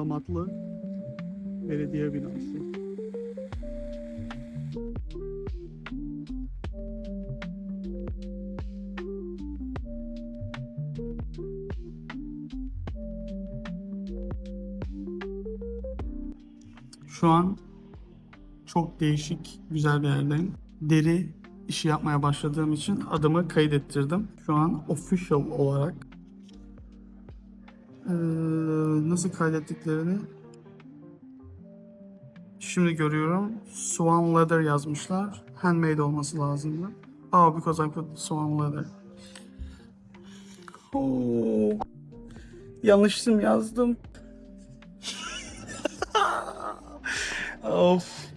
Azamatlı Belediye Binası. Şu an çok değişik, güzel bir yerdeyim. Deri işi yapmaya başladığım için adımı kaydettirdim. Şu an official olarak Ee, nasıl kaydettiklerini şimdi görüyorum. Swan Leather yazmışlar. Handmade olması lazımdı. Aa, because I put Swan Leather. İsim yazdım. of.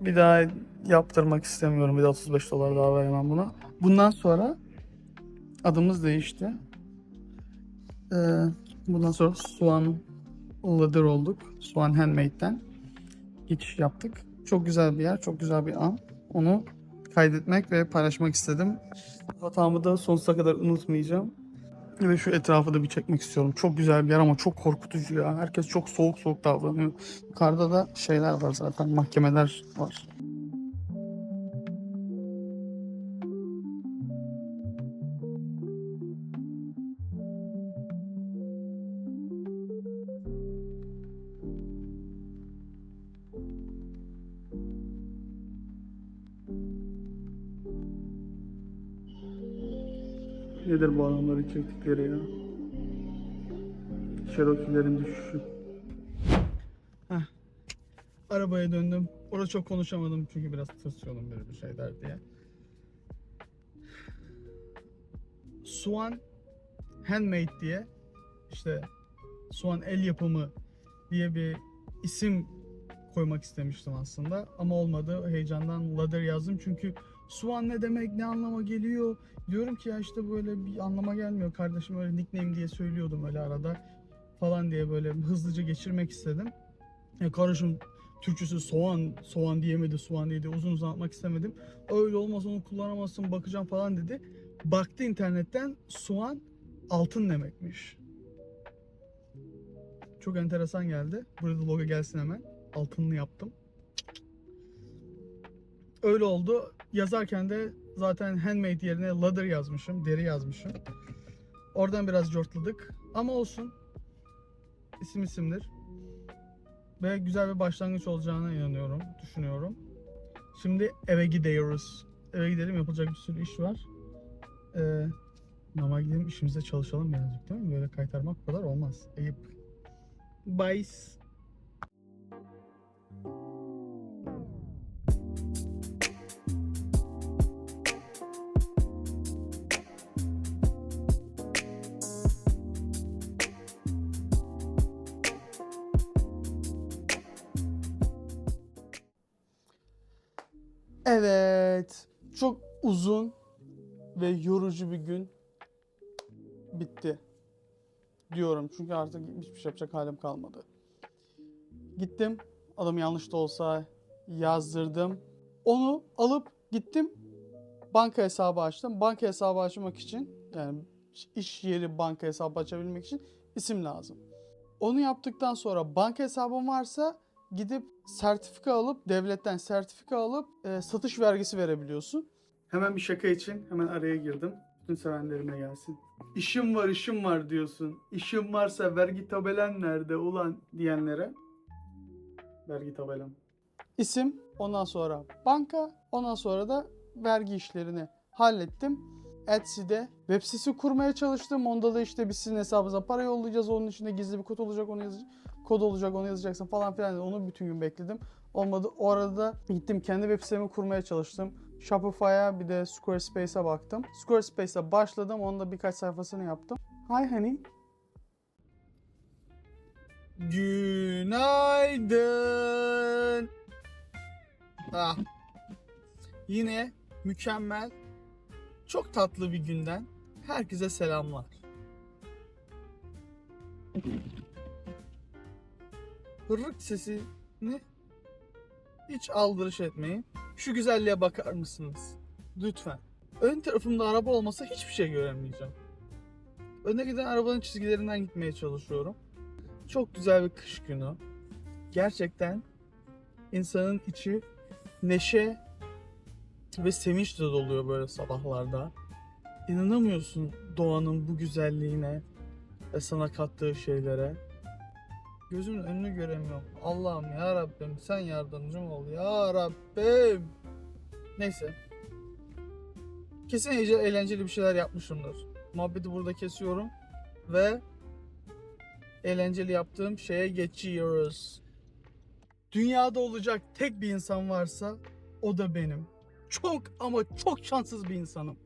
Bir daha yaptırmak istemiyorum. Bir de 35 dolar daha veremem buna. Bundan sonra adımız değişti. Ee, bundan sonra Swan Leather olduk. Swan Handmade'den geçiş yaptık. Çok güzel bir yer, çok güzel bir an. Onu kaydetmek ve paylaşmak istedim. Hatamı da sonsuza kadar unutmayacağım. Ve şu etrafı da bir çekmek istiyorum. Çok güzel bir yer ama çok korkutucu ya. Herkes çok soğuk soğuk davranıyor. Yukarıda da şeyler var zaten. Mahkemeler var. Nedir bu adamların çektikleri ya? Cherokee'lerin düşüşü. Heh. Arabaya döndüm. Orada çok konuşamadım çünkü biraz tırsıyordum böyle bir şeyler diye. Swan Handmade diye işte Swan el yapımı diye bir isim koymak istemiştim aslında ama olmadı. Heyecandan Ladder yazdım çünkü Swan ne demek, ne anlama geliyor? Diyorum ki ya işte böyle bir anlama gelmiyor. Kardeşim öyle nickname diye söylüyordum öyle arada falan diye böyle hızlıca geçirmek istedim. Ya kardeşim Türkçesi soğan, soğan diyemedi, soğan diyedi. Uzun uzatmak istemedim. Öyle olmaz onu kullanamazsın bakacağım falan dedi. Baktı internetten soğan altın demekmiş. Çok enteresan geldi. Burada da logo gelsin hemen. Altınlı yaptım. Öyle oldu. Yazarken de zaten handmade yerine leather yazmışım. Deri yazmışım. Oradan biraz cortladık. Ama olsun. İsim isimdir. Ve güzel bir başlangıç olacağına inanıyorum. Düşünüyorum. Şimdi eve gidiyoruz. Eve gidelim. Yapılacak bir sürü iş var. Ee, normal gidelim işimize çalışalım birazcık değil mi? Böyle kaytarmak kadar olmaz. Ayıp. Bye. Evet. Çok uzun ve yorucu bir gün bitti. Diyorum çünkü artık hiçbir şey yapacak halim kalmadı. Gittim. Adım yanlış da olsa yazdırdım. Onu alıp gittim. Banka hesabı açtım. Banka hesabı açmak için yani iş yeri banka hesabı açabilmek için isim lazım. Onu yaptıktan sonra banka hesabım varsa gidip sertifika alıp devletten sertifika alıp e, satış vergisi verebiliyorsun. Hemen bir şaka için hemen araya girdim. Bütün sevenlerime gelsin. İşim var işim var diyorsun. İşim varsa vergi tabelen nerede ulan diyenlere. Vergi tabelem. İsim, ondan sonra banka, ondan sonra da vergi işlerini hallettim. Etsy'de web sitesi kurmaya çalıştım. Onda da işte biz sizin hesabınıza para yollayacağız. Onun içinde gizli bir kod olacak, onu yazacağız kod olacak onu yazacaksın falan filan. Onu bütün gün bekledim. Olmadı. O arada gittim kendi web sitemi kurmaya çalıştım. Shopify'a bir de Squarespace'e baktım. Squarespace'e başladım. Onun da birkaç sayfasını yaptım. Hi honey. Günaydın. Ah. Yine mükemmel, çok tatlı bir günden herkese selamlar. hırrık sesini hiç aldırış etmeyin. Şu güzelliğe bakar mısınız? Lütfen. Ön tarafımda araba olmasa hiçbir şey göremeyeceğim. Öne giden arabanın çizgilerinden gitmeye çalışıyorum. Çok güzel bir kış günü. Gerçekten insanın içi neşe ve sevinçle doluyor böyle sabahlarda. İnanamıyorsun doğanın bu güzelliğine ve sana kattığı şeylere. Gözümün önünü göremiyorum. Allah'ım ya Rabbim sen yardımcım ol ya Rabbim. Neyse. Kesin eğlence- eğlenceli bir şeyler yapmışımdır. Muhabbeti burada kesiyorum ve eğlenceli yaptığım şeye geçiyoruz. Dünyada olacak tek bir insan varsa o da benim. Çok ama çok şanssız bir insanım.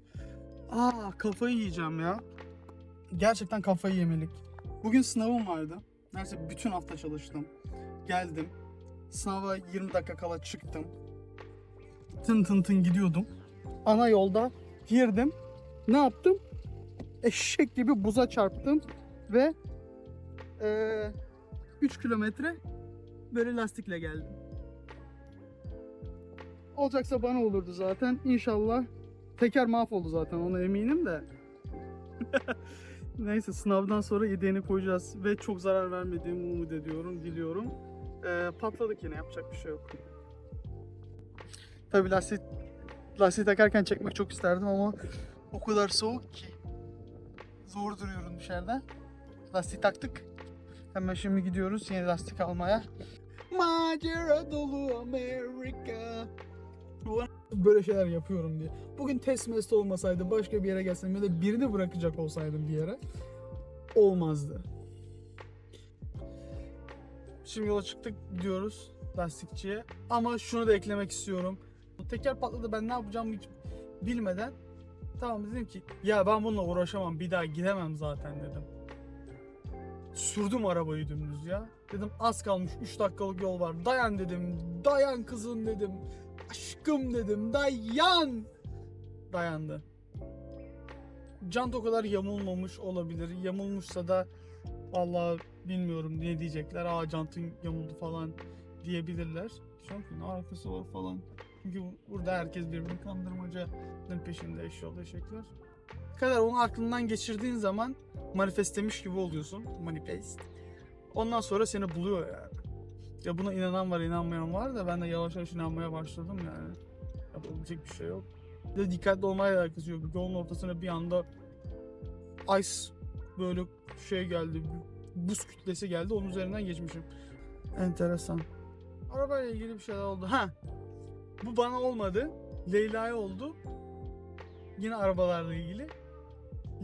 Aa kafayı yiyeceğim ya. Gerçekten kafayı yemelik. Bugün sınavım vardı. Neredeyse bütün hafta çalıştım. Geldim. Sınava 20 dakika kala çıktım. Tın tın tın gidiyordum. Ana yolda girdim. Ne yaptım? Eşek gibi buza çarptım ve 3 kilometre böyle lastikle geldim. Olacaksa bana olurdu zaten. İnşallah teker mahvoldu zaten ona eminim de. Neyse sınavdan sonra yedeğini koyacağız ve çok zarar vermediğimi umut ediyorum, diliyorum. Ee, patladık yine yapacak bir şey yok. Tabii lastik lastiği takarken çekmek çok isterdim ama o kadar soğuk ki zor duruyorum dışarıda. Lastiği taktık. Hemen şimdi gidiyoruz yeni lastik almaya. Macera dolu Amerika. Böyle şeyler yapıyorum diye. Bugün test mest olmasaydı başka bir yere gelsem ya da birini bırakacak olsaydım bir yere olmazdı. Şimdi yola çıktık gidiyoruz lastikçiye. Ama şunu da eklemek istiyorum. Teker patladı ben ne yapacağımı hiç bilmeden tamam dedim ki ya ben bununla uğraşamam bir daha gidemem zaten dedim. Sürdüm arabayı dümdüz ya. Dedim az kalmış 3 dakikalık yol var. Dayan dedim. Dayan kızım dedim. Aşkım dedim. Dayan. Dayandı. Jant o kadar yamulmamış olabilir. Yamulmuşsa da vallahi bilmiyorum ne diyecekler. Aa jantın yamuldu falan diyebilirler. Ne alakası var falan. Çünkü burada herkes birbirini kandırmacanın peşinde eşyol eşekler. kadar onu aklından geçirdiğin zaman manifestlemiş gibi oluyorsun. Manifest. Ondan sonra seni buluyor yani. Ya buna inanan var inanmayan var da ben de yavaş yavaş inanmaya başladım yani. Yapabilecek bir şey yok. Bir de dikkatli olmaya alakası yok. Yolun ortasına bir anda ice böyle şey geldi. Buz kütlesi geldi. Onun üzerinden geçmişim. Enteresan. Arabayla ilgili bir şeyler oldu. Ha. Bu bana olmadı. Leyla'ya oldu. Yine arabalarla ilgili.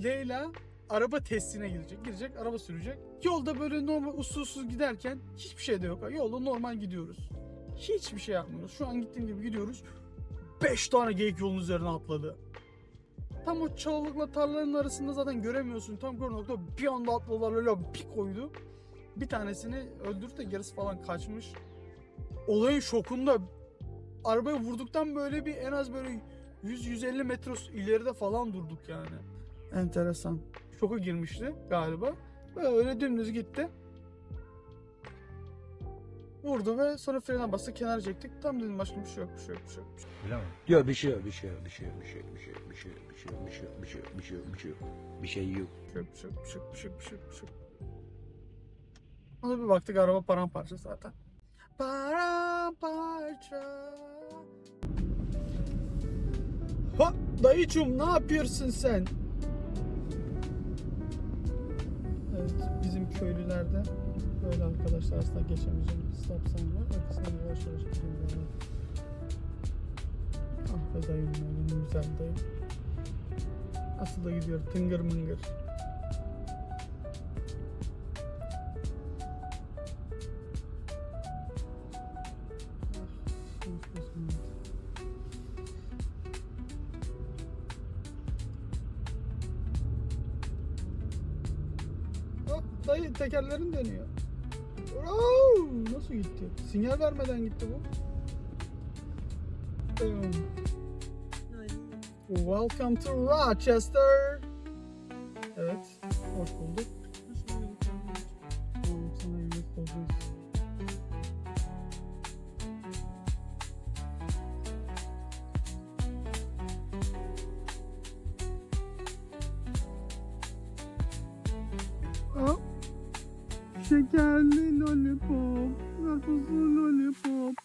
Leyla araba testine girecek. Girecek, araba sürecek. Yolda böyle normal usulsüz giderken hiçbir şey de yok. Yolda normal gidiyoruz. Hiçbir şey yapmıyoruz. Şu an gittiğim gibi gidiyoruz. 5 tane geyik yolun üzerine atladı. Tam o çalılıkla tarlaların arasında zaten göremiyorsun. Tam gör nokta bir anda atladılar öyle bir koydu. Bir tanesini öldürdü de gerisi falan kaçmış. Olayın şokunda arabaya vurduktan böyle bir en az böyle 100-150 metre ileride falan durduk yani. Enteresan. Şoka girmişti galiba. Böyle dümdüz gitti. Vurdu ve sonra frene bastı kenara çektik. Tam dedim başka bir şey yok, bir şey yok, bir şey yok. Bir şey yok. Bir şey yok, bir şey yok, bir şey yok, bir şey yok, bir şey yok, bir şey yok, bir şey yok, bir şey yok, bir şey yok, bir şey yok, bir şey yok, bir şey yok. Bir şey yok, bir şey yok, bir şey yok, bir şey yok, bir şey yok, şey. Ona bir baktık araba paramparça zaten. Paramparça. Ha dayıcım ne yapıyorsun sen? Bizim köylülerde böyle arkadaşlar aslında geçemeyeceğim stop sign var. Arkasından yavaş yavaş gidiyorlar. Ah be dayım benim güzel dayım. Nasıl da gidiyor tıngır mıngır. Oo, nasıl gitti? Sinyal vermeden gitti bu. Welcome to Rochester. Evet, hoş bulduk. Tamam. Hop. Şekerli lollipop, karpuzlu lollipop.